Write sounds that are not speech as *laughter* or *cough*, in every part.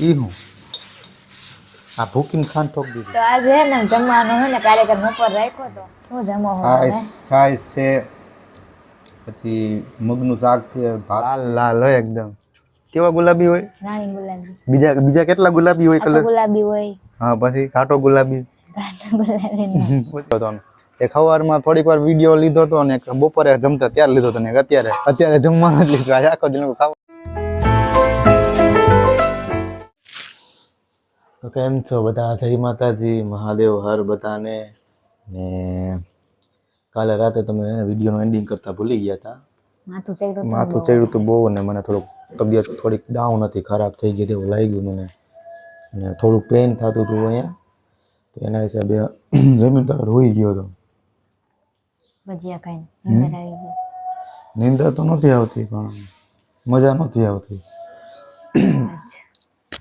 ઈ હું? આ ભૂકીને ખાન ઠોક દીધી. તો આજે હે ને જમવાનું હે ને કાર્યક્રમ ઉપર રાખ્યો તો. શું જમો છાશ છાશ છે પછી મગનું શાક છે ભાત લાલ લાલ હોય એકદમ. કેવા ગુલાબી હોય? રાણી ગુલાબી. બીજા બીજા કેટલા ગુલાબી હોય કલર ગુલાબી હોય. હા પછી કાટો ગુલાબી. એક સવારમાં થોડીક વાર વીડિયો લીધો હતો ને બપોરે જમતા ત્યારે લીધો હતો ને અત્યારે. અત્યારે જમવાનો જ લીધો. આખો દિન ખાવા તો કેમ છો બધા? જય માતાજી. મહાદેવ હર બધાને. ને કાલે રાતે તમે વિડીયોનું એન્ડિંગ કરતા ભૂલી ગયા હતા માથું ચડ્યું તો હતું બહુ ને મને થોડુંક તબિયત થોડીક ડાઉન હતી ખરાબ થઈ ગઈ તેવું એવું લાગ્યું મને. અને થોડુંક પેઇન થતું હતું અહીંયા. તો એના હિસાબે જમીન તરત હોઈ ગયો હતો. નીંદર તો નથી આવતી પણ મજા નથી આવતી.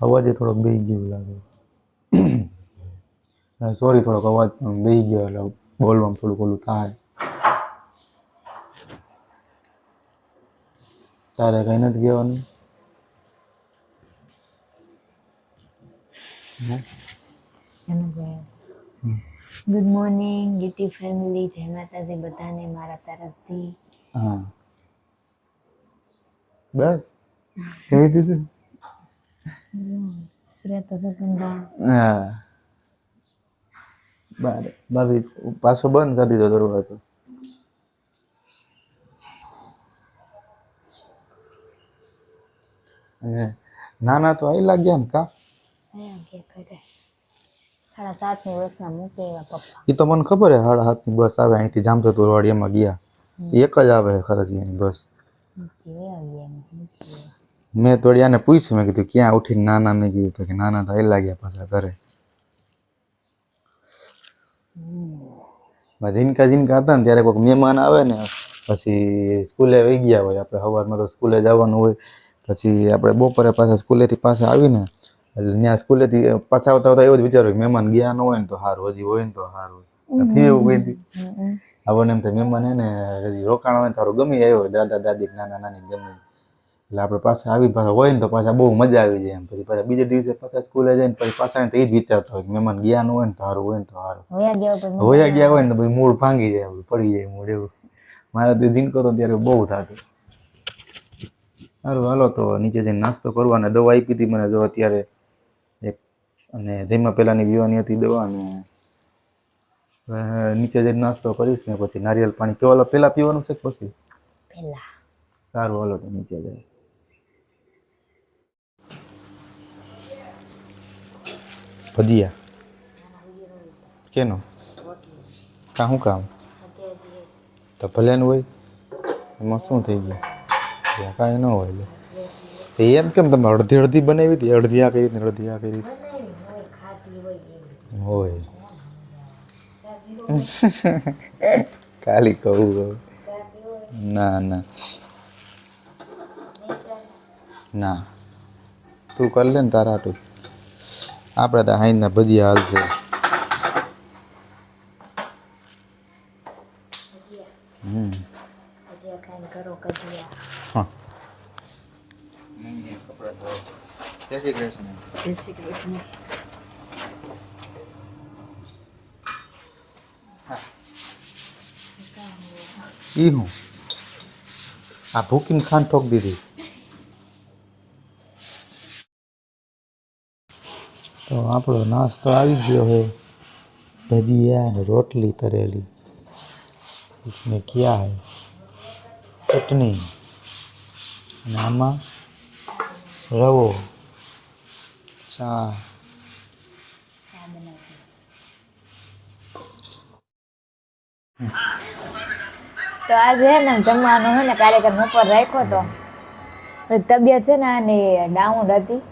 અવાજે થોડોક બેહી ગયું લાગે. સોરી થોડોક અવાજ પણ બેહી ગયો એટલે બોલવામાં થોડુંક ઓલું થાય તારે કઈ નથી કહેવાનું ગુડ મોર્નિંગ યુટી ફેમિલી જય માતાજી બધાને મારા તરફથી હા બસ કહી દીધું સુરત તો કંડા હા. બારે ભાભી પાછો બંધ કરી દીધો દરવાજો. નાના તો આઈ લાગ્યા ને કા? સાડા મૂકી એવા પપ્પા. એ તો મને ખબર હે સાડા હાથની બસ આવે અહીંથી જામતો એમાં ગયા. એક જ આવે ખરજિયાની બસ. મૂકી મૂકી. મેં થોડી આને પૂછ્યું મેં કીધું ક્યાં ઉઠીને નાના? મેં કીધું તો કે નાના તો એ લાગ્યા પાછા ઘરે. જીનકા ઝીનકા હતા ને ત્યારે કોઈક મહેમાન આવે ને પછી સ્કૂલે વહી ગયા હોય આપણે સવારમાં તો સ્કૂલે જવાનું હોય પછી આપણે બપોરે પાછા સ્કૂલેથી પાછા આવીને એટલે ત્યાં સ્કૂલેથી પાછા આવતા આવતા એવું જ વિચાર્યું હોય મહેમાન ગયા ન હોય ને તો સારું હજી હોય ને તો સારું નથી એવું કોઈ આપણને એમ થાય મહેમાન હે ને હજી રોકાણ હોય ને તારું ગમી આવ્યો હોય દાદા દાદી નાના નાની ગમે. એટલે આપણે પાછા આવી પાછા હોય ને તો પાછા બહુ મજા આવી જાય એમ. પછી પાછા બીજા દિવસે પાછા સ્કૂલે જઈને પછી પાછા તો એ જ વિચારતા હોય કે મહેમાન ગયા ન હોય ને તો સારું હોય ને તો સારું. ગયા હોયા ગયા હોય ને તો પછી મૂળ ભાંગી જાય પડી જાય મૂળ એવું. મારે તો જીનકો તો ત્યારે બહુ થતું. સારું હાલો તો નીચે જઈને નાસ્તો કરવો અને દવા આપી હતી મને જો અત્યારે એક અને જેમાં પહેલાંની પીવાની હતી દવા અને નીચે જઈને નાસ્તો કરીશ ને પછી નારિયેલ પાણી. પીવા પહેલાં પીવાનું છે કે પછી? પહેલાં સારું હાલો તો નીચે જાય ભજીયા કેનો? કા શું કામ? તો ભલે ને હોય. એમાં શું થઈ ગયું? કાંઈ ન હોય એટલે તો એમ કેમ તમે અડધી અડધી બનાવી હતી? અડધી આ કરી અડધી આ કરી હોય. *laughs* ખાલી કહું કહું ના ના. ના. તું કર લે ને તારા હાટું. આપણે તો હાઈના ભજીયા હાલશે. હમ. ભજીયા ખાઈને કરો કજિયા હા. જય શ્રી કૃષ્ણ. જય શ્રી કૃષ્ણ. ઈ હું. આ ભૂકીને ખાંડ ઠોક દીધી. તો આપણો નાસ્તો આવી ગયો है ભજીયા અને રોટલી તરેલી इसमें क्या है ચટણી અને આમાં રવો ચા તો આજે હે ને જમવાનું હે ને કાર્યક્રમ ઉપર રાખ્યો તો પણ તબિયત છે ને આની ડાઉન હતી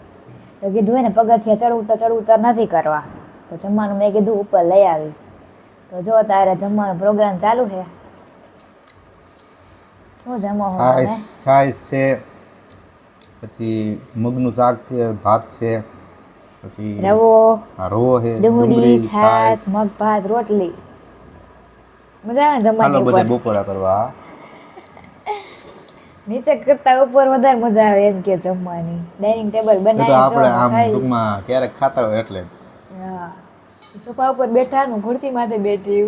તો કીધું એને પગથિયા ચડવું તો ચડવું ઉતર નથી કરવા. તો જમવાનું મેં કીધું ઉપર લઈ આવી. તો જો તારે જમવાનો પ્રોગ્રામ ચાલુ છે? શું જમો છાશ છે પછી મગનું શાક છે ભાત છે પછી રવો રવો છે ડુંગળી છાશ મગ ભાત રોટલી. મજા આવે જમવાની બપોરા કરવા. નીચે કરતા ઉપર વધારે મજા આવે એમ કે જમવાની. ડાઇનિંગ ટેબલ બનાવી તો આપણે આમ ટૂંકમાં ક્યારેક ખાતા હોય એટલે. હા. સોફા ઉપર બેઠાનું ખુરશી માથે બેઠી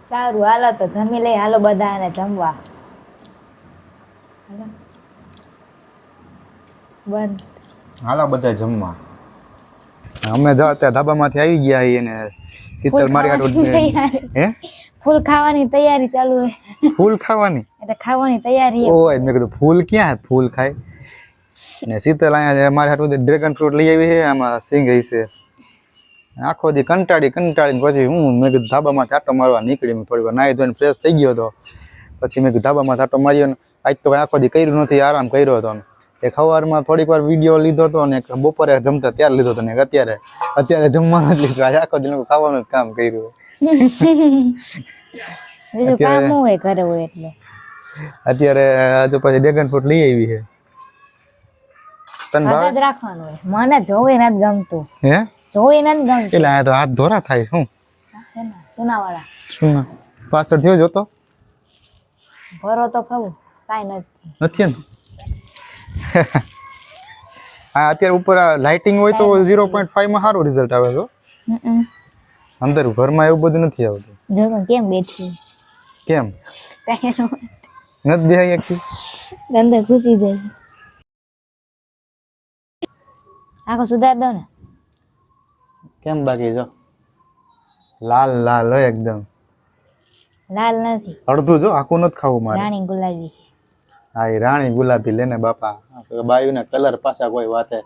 સારું હાલો તો જમી લઈ હાલો બધા અને જમવા. હાલો. બંધ. હાલા બધા જમવા. અમે ધાબામાંથી આવી ગયા છીએ ને શીતલ મારી હે? ફૂલ ખાવાની તૈયારી ચાલુ છે. ફૂલ ખાવાની? એટલે ખાવાની તૈયારી. ઓય મેં કીધું ફૂલ ક્યાં ફૂલ ખાય. ને શીતલ અહીંયા મારે હાથ બધી ડ્રેગન ફ્રૂટ લઈ આવી છે આમાં સિંગ છે આખો દી કંટાળી કંટાળીને પછી હું મેં કીધું ધાબામાં આટો મારવા નીકળી મેં થોડી વાર નાહી ધોઈને ફ્રેશ થઈ ગયો હતો. પછી મેં કીધું ધાબામાં આટો માર્યો ને આજ તો આખો દી કર્યું નથી આરામ કર્યો હતો એક સવારમાં થોડીક વાર વીડિયો લીધો હતો ને બપોરે જમતા ત્યારે લીધો હતો ને અત્યારે અત્યારે જમવાનું જ લીધું. આજે આખો દિન ખાવાનું જ કામ કર્યું. *laughs* અત્યારે હજુ પછી ડ્રેગન ફ્રૂટ લઈ આવી છે. તને ભાવે? રાખવાનું મને જોવે નથી ગમતું. હે? જોવે નથી ગમતું. એટલે આ તો હાથ ધોરા થાય શું? ને ના? પાછળ થયો જોતો? ભરો તો ખવું કાંઈ નથી. નથી ને *laughs* હા અત્યારે ઉપર લાઇટિંગ હોય તો ઝીરો પોઈન્ટ ફાઈવમાં સારું રિઝલ્ટ આવે છે અંદર ઘરમાં એવું બધું નથી આવતું. જો કેમ બેઠી? કેમ. નથી બેહાઈ એકથી અંદર ઘૂસી જાય. આખો સુધાર દો ને. કેમ બાકી જો? લાલ લાલ હોય એકદમ. લાલ નથી. અડધું જો આખું નથી ખાવું મારે. રાણી ગુલાબી હા એ રાણી ગુલાબી લેને બાપા. બાયુને કલર પાછા કોઈ વાતે.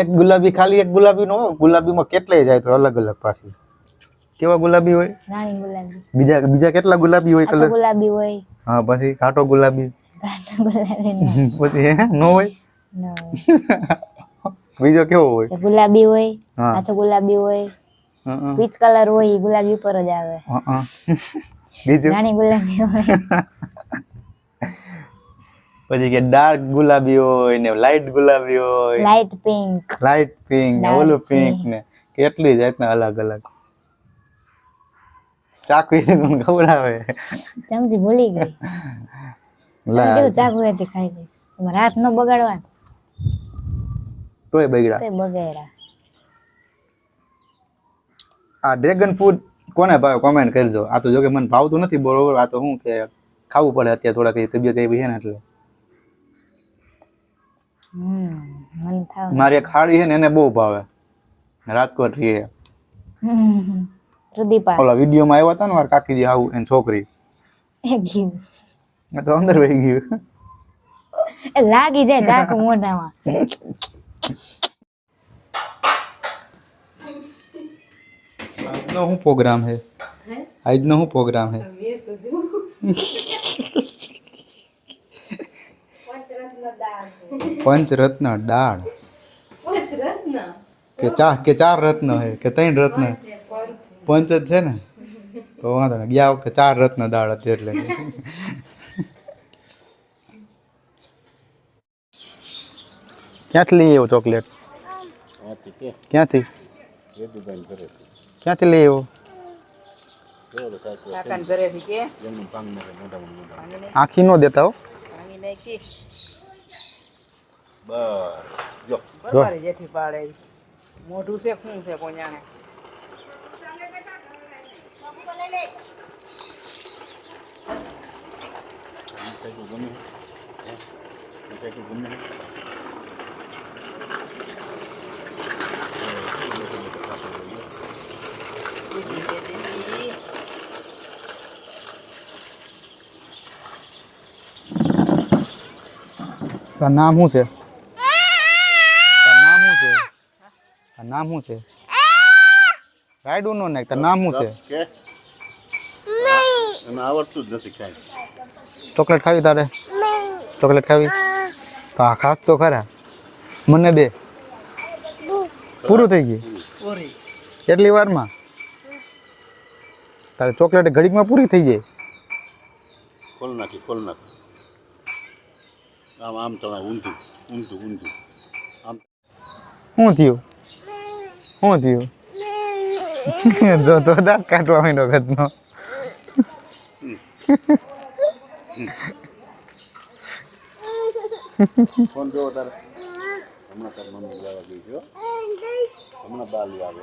એક ગુલાબી ખાલી એક ગુલાબી નો ગુલાબીમાં કેટલાય જાય તો અલગ અલગ પાછી. કેવા ગુલાબી હોય? રાણી ગુલાબી. બીજા બીજા કેટલા ગુલાબી હોય કલર ગુલાબી હોય. હા પછી કાટો ગુલાબી. કાટો ગુલાબી *laughs* પછી હે નો હોય? નો *laughs* બીજો કેવો હોય? ગુલાબી હોય આછો ગુલાબી હોય. પીચ કલર હોય ગુલાબી ઉપર જ આવે. *laughs* બીજું? રાણી ગુલાબી હોય. *laughs* પછી કે ડાર્ક ગુલાબી હોય ને લાઈટ ગુલાબી હોય. લાઇટ પિંક લાઈટ પિંક ને ઓલું પિંક ને. કેટલી જાતના અલગ અલગ. ચાકુ તમને ખવડાવે ચમચી ભૂલી ગઈ. *laughs* લા ચાકુ હતી ખાઈ લઈશ. તમારે હાથ ન બગાડવા તોય બગડ્યા. તોય બગડ્યા. આ ડ્રેગન ફ્રૂટ કોને ભાવે? કોમેન્ટ કરજો. આ તો જો કે મને ભાવતું નથી બરોબર આ તો શું કે ખાવું પડે અત્યારે થોડા કઈ તબિયત એવી છે ને એટલે. હમ મન થાવ મારી એક ખાડી છે ને એને બહુ ભાવે. રાજકોટ રહીએ. હમ. રુદીપા ઓલા વિડીયોમાં આવ્યા હતા ને મારા કાકીજી આવું એની છોકરી. એ ગયું. મેં તો અંદર વહી ગયું. એ લાગી જાય ચાકુ મોઢામાં. આજનો શું પ્રોગ્રામ છે? આજનો શું પ્રોગ્રામ છે? પંચરત્ન દાળ. કે ચાર કે ચાર રત્ન હે કે ત્રણ રત્ન? પંચ જ છે ને? તો વાંધો નહીં. ગયા વખતે ચાર રત્ન દાળ હતી એટલે. ક્યાંથી લઈ આવ્યો ચોકલેટ? ક્યાંથી? ક્યાંથી લઈ આવ્યો? આખી નો દેતા હો ભાંગી નાખી જો. બરાબર જેથી પાડે ઈ. મોઢું છે શું છે કોኛને દીદી કે તાર નામ શું છે? તાર નામ શું છે? તાર નામ શું છે? રાઈડું નો ને તાર નામ શું છે? એમાં આવડતું જ નથી કાંઈ. ચોકલેટ ખાવી તારે? ચોકલેટ ખાવી? તો આ ખાસ તો ખરા. મને દે. પૂરું થઈ ગયું. કેટલી વારમાં? તારે ચોકલેટ ઘડીકમાં પૂરી થઈ જાય. ખોલ નાખી ખોલ નાખી. આમ આમ તમે ઊંધું ઊંધું ઊંધું. આમ શું થયું? શું થયું? જો તો દાંત કાઢવા માંડ્યો ઘરનો ફોન જોવો તારે. હમણાં તારે મમ્મી લેવા ગઈ છો હમણાં બા લઈ આવે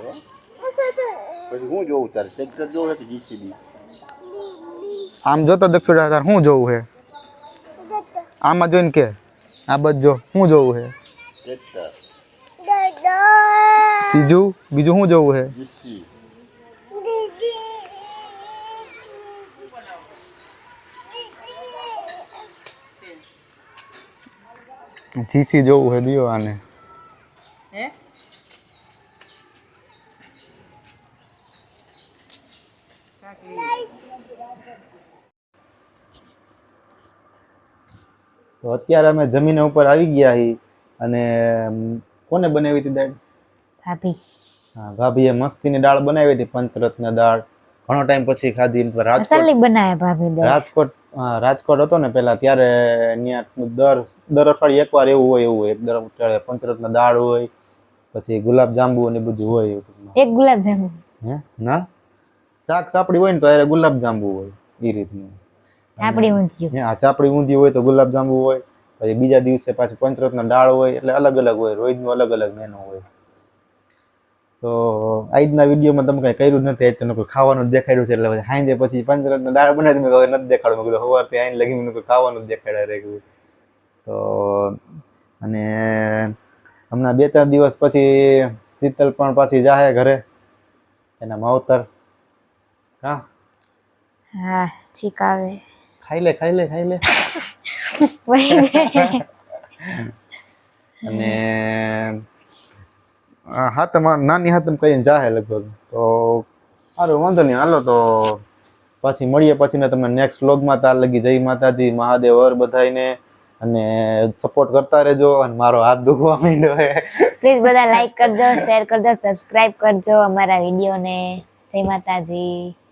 પછી હું જોઉં તારે? ટ્રેક્ટર જોવે કે જીસીબી આમ જોતો દક્ષુડા તાર શું જોવું છે આમાં જોઈને કે? આ બધ જો શું જોવું છે ટ્રેક્ટર બીજું? બીજું શું જોવું છે જીસી જીસી જોવું છે દિયો આને. હે? તો અત્યારે અમે જમીન ઉપર આવી ગયા હી અને કોને બનાવી હતી દાળ? ભાભી. હા ભાભીએ મસ્તીની દાળ બનાવી હતી પંચરત્ન દાળ. ઘણો ટાઈમ પછી ખાધી રાજકોટ અસલી બનાવે ભાભી રાજકોટ રાજકોટ હતો ને પેલા ત્યારે ત્યાં દર દર અઠવાડિયે એકવાર એવું હોય એવું હોય. દર અઠવાડિયે પંચરત્ન દાળ હોય પછી ગુલાબ જાંબુ ને બધું હોય એવું એક ગુલાબ જાંબુ. હે? ના? શાક સાપડી હોય ને તો ગુલાબ જાંબુ હોય એ રીતનું. આપણી ઊંધિયું. હા ચાપડી ઊંધી હોય તો ગુલાબ જાંબુ હોય પછી બીજા દિવસે પાછી પંચરત્ન દાળ હોય એટલે અલગ અલગ હોય રોજનું અલગ અલગ મેનુ હોય. તો આજના વિડીયોમાં તમે કઈ કર્યું નથી આજ તમને કોઈ ખાવાનું દેખાડ્યું છે એટલે પછી હાંજે પછી પંચરત્ન દાળ બનાવી મેં નથી દેખાડું મેં કીધું સવારથી આઈને લગી મને કોઈ ખાવાનું દેખાડ્યા રહે તો અને હમણાં બે ત્રણ દિવસ પછી શીતલ પણ પાછી જાહે ઘરે એના માવતર. હા? હા ઠીક આવે. ખાઈ લે ખાઈ લે ખાઈ લે. *laughs* અને આ હાથમ નાની હાથમ કરીને જાહે લગભગ. તો સારું વાંધો નહીં. હાલો તો પછી મળીએ પછી ને તમને નેક્સ્ટ વ્લોગમાં તાર લગી. જય માતાજી મહાદેવ હર બધાયને. અને સપોર્ટ કરતા રહેજો અને મારો હાથ દુખવા માંડ્યો હે. પ્લીઝ બધા લાઈક કરજો શેર કરજો સબસ્ક્રાઇબ કરજો અમારા વિડીયોને જય માતાજી.